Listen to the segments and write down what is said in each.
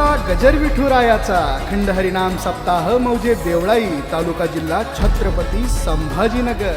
विठुरायाचा गजर विठुरायाचा अखंड हरिनाम सप्ताह मौजे देवळाई तालुका जिल्हा छत्रपती संभाजीनगर.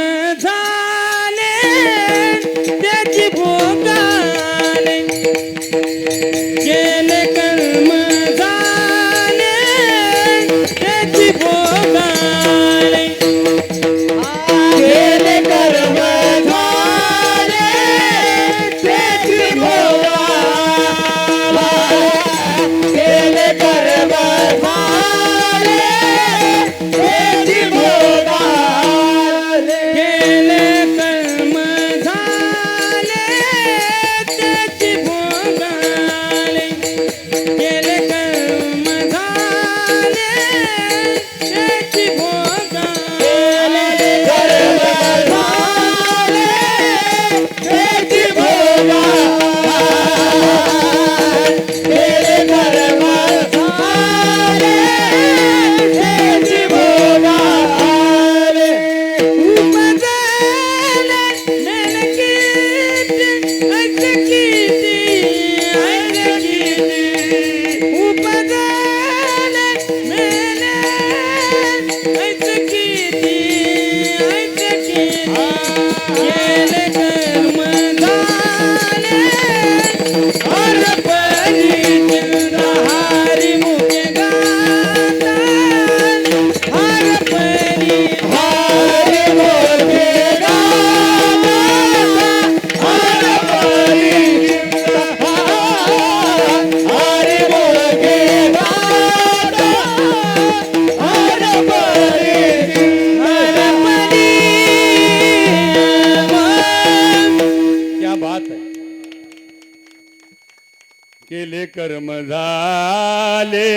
कर्म झाले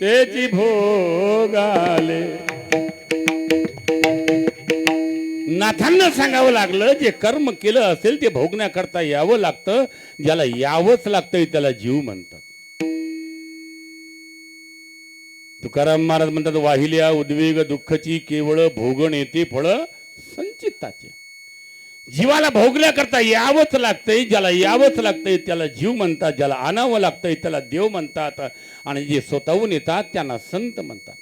त्याची भोगाले नाथांना सांगावं लागलं जे कर्म केलं असेल ते भोगण्याकरता यावं लागतं. ज्याला यावंच लागतं त्याला जीव म्हणतात. तुकाराम महाराज म्हणतात वाहिल्या उद्वेग दुःखची केवळ भोगण येते फळ संचिताचे जीवाला भोगल्याकरता यावंच लागतंय ज्याला यावंच लागतंय त्याला जीव म्हणतात ज्याला आणावं लागतंय त्याला देव म्हणतात आणि जे स्वतःहून येतात त्यांना संत म्हणतात.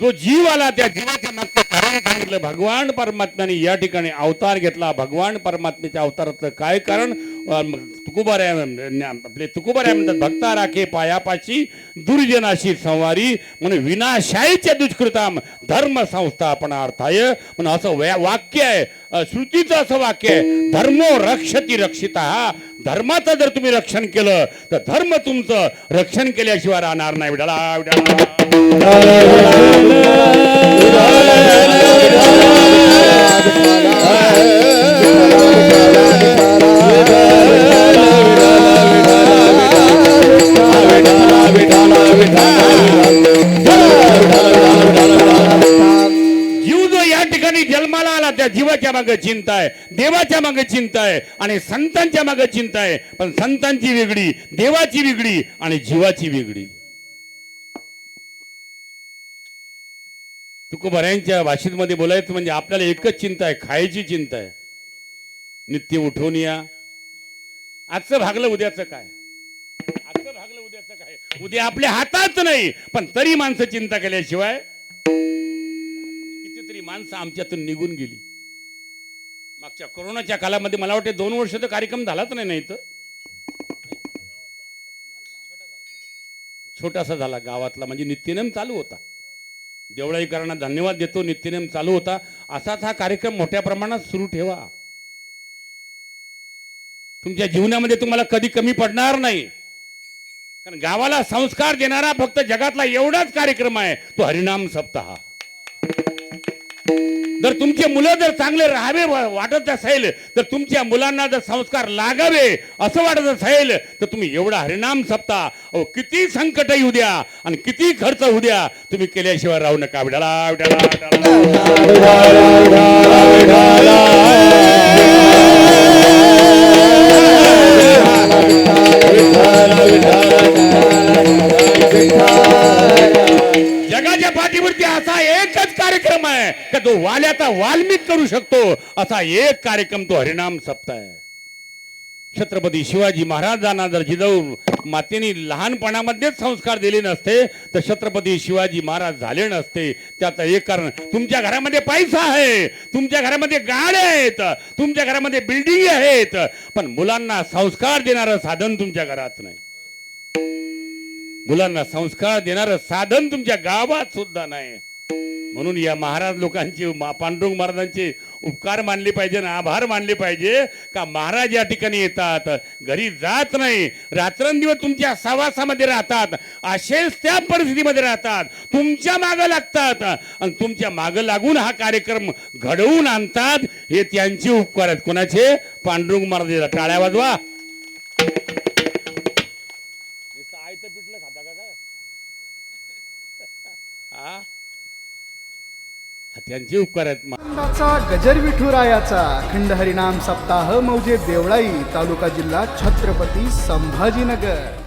जो जीव आला त्या जीवाच्या मागचं कारण सांगितलं भगवान परमात्म्याने या ठिकाणी अवतार घेतला. भगवान परमात्म्याच्या अवतारातलं काय कारण? अं, आपले तुकोबाऱ्या म्हणतात भक्ता राखे पायापाशी दुर्जनाशी संवारी म्हणून विनाशायच्या दुष्कृताम धर्म संस्थापनार्थाय. म्हणून असं वाक्य आहे. श्रुतीचं असं वाक्य आहे धर्मो रक्षती रक्षिता धर्माचं जर तुम्ही रक्षण केलं तर धर्म तुमचं रक्षण केल्याशिवाय राहणार नाही. विडाला विडाला त्या जीवाच्या मागे चिंता आहे देवाच्या मागे चिंता आहे आणि संतांच्या मागे चिंता आहे पण संतांची वेगळी देवाची वेगळी आणि जीवाची वेगळी. तुकोबऱ्यांच्या भाषेमध्ये बोलायचं म्हणजे आपल्याला एकच चिंता आहे खायची चिंता आहे. नित्य उठवून या. आजचं भागलं उद्याचं काय? आजचं भागलं उद्याचं काय? उद्या आपल्या हातात नाही पण तरी माणसं चिंता केल्याशिवाय कितीतरी माणसं आमच्यातून निघून गेली. मागच्या कोरोनाच्या कालामध्ये मला वाटते दोन वर्ष तर कार्यक्रम झालाच नाही नाही तर. छोटासा झाला गावातला म्हणजे नित्यनेम चालू होता. देवळाईकरांना धन्यवाद देतो नित्यनेम चालू होता. असाच हा कार्यक्रम मोठ्या प्रमाणात सुरू ठेवा. तुमच्या जीवनामध्ये तुम्हाला कधी कमी पडणार नाही. कारण गावाला संस्कार देणारा फक्त जगातला एवढाच कार्यक्रम आहे तो हरिनाम सप्ताह. जर तुमचे मुलं जर चांगले राहावे वा- वाटत असेल तर तुमच्या मुलांना जर संस्कार लागावे असं वाटत असेल तर तुम्ही एवढा हरिणाम सप्ता अहो किती संकट येऊ द्या आणि किती खर्च होऊ द्या तुम्ही केल्याशिवाय राहू नका विडाला विडाला वाल्याचा वाल्मिक करू शकतो. असा एक कार्यक्रम तो हरिनाम सप्ताह आहे. छत्रपती शिवाजी महाराजांना जर जिजाऊ मातेने लहानपणामध्येच संस्कार दिले नसते तर छत्रपती शिवाजी महाराज झाले नसते. त्याचं एक कारण तुमच्या घरामध्ये पैसा आहे. तुमच्या घरामध्ये गाड्या आहेत. तुमच्या घरामध्ये बिल्डिंग आहेत. पण मुलांना संस्कार देणारं साधन तुमच्या घरात नाही. मुलांना संस्कार देणारं साधन तुमच्या गावात सुद्धा नाही. म्हणून या महाराज लोकांचे मा- पांडुरंग महाराजांचे उपकार मानले पाहिजे आणि आभार मानले पाहिजे का महाराज या ठिकाणी येतात? घरी जात नाही. रात्रंदिवस तुमच्या सहवासामध्ये राहतात. असेच त्या परिस्थितीमध्ये राहतात. तुमच्या मागं लागतात. आणि तुमच्या मागं लागून हा कार्यक्रम घडवून आणतात हे त्यांचे उपकार आहेत. कोणाचे? पांडुरंग महाराज टाळ्या वाजवा. नुसतं आयतं पिठलं खाता का काय हा? त्यांचे उपकार आहेत गजर विठुरायाचा अखंड हरिनाम सप्ताह मौजे देवळाई तालुका जिल्हा छत्रपती संभाजीनगर.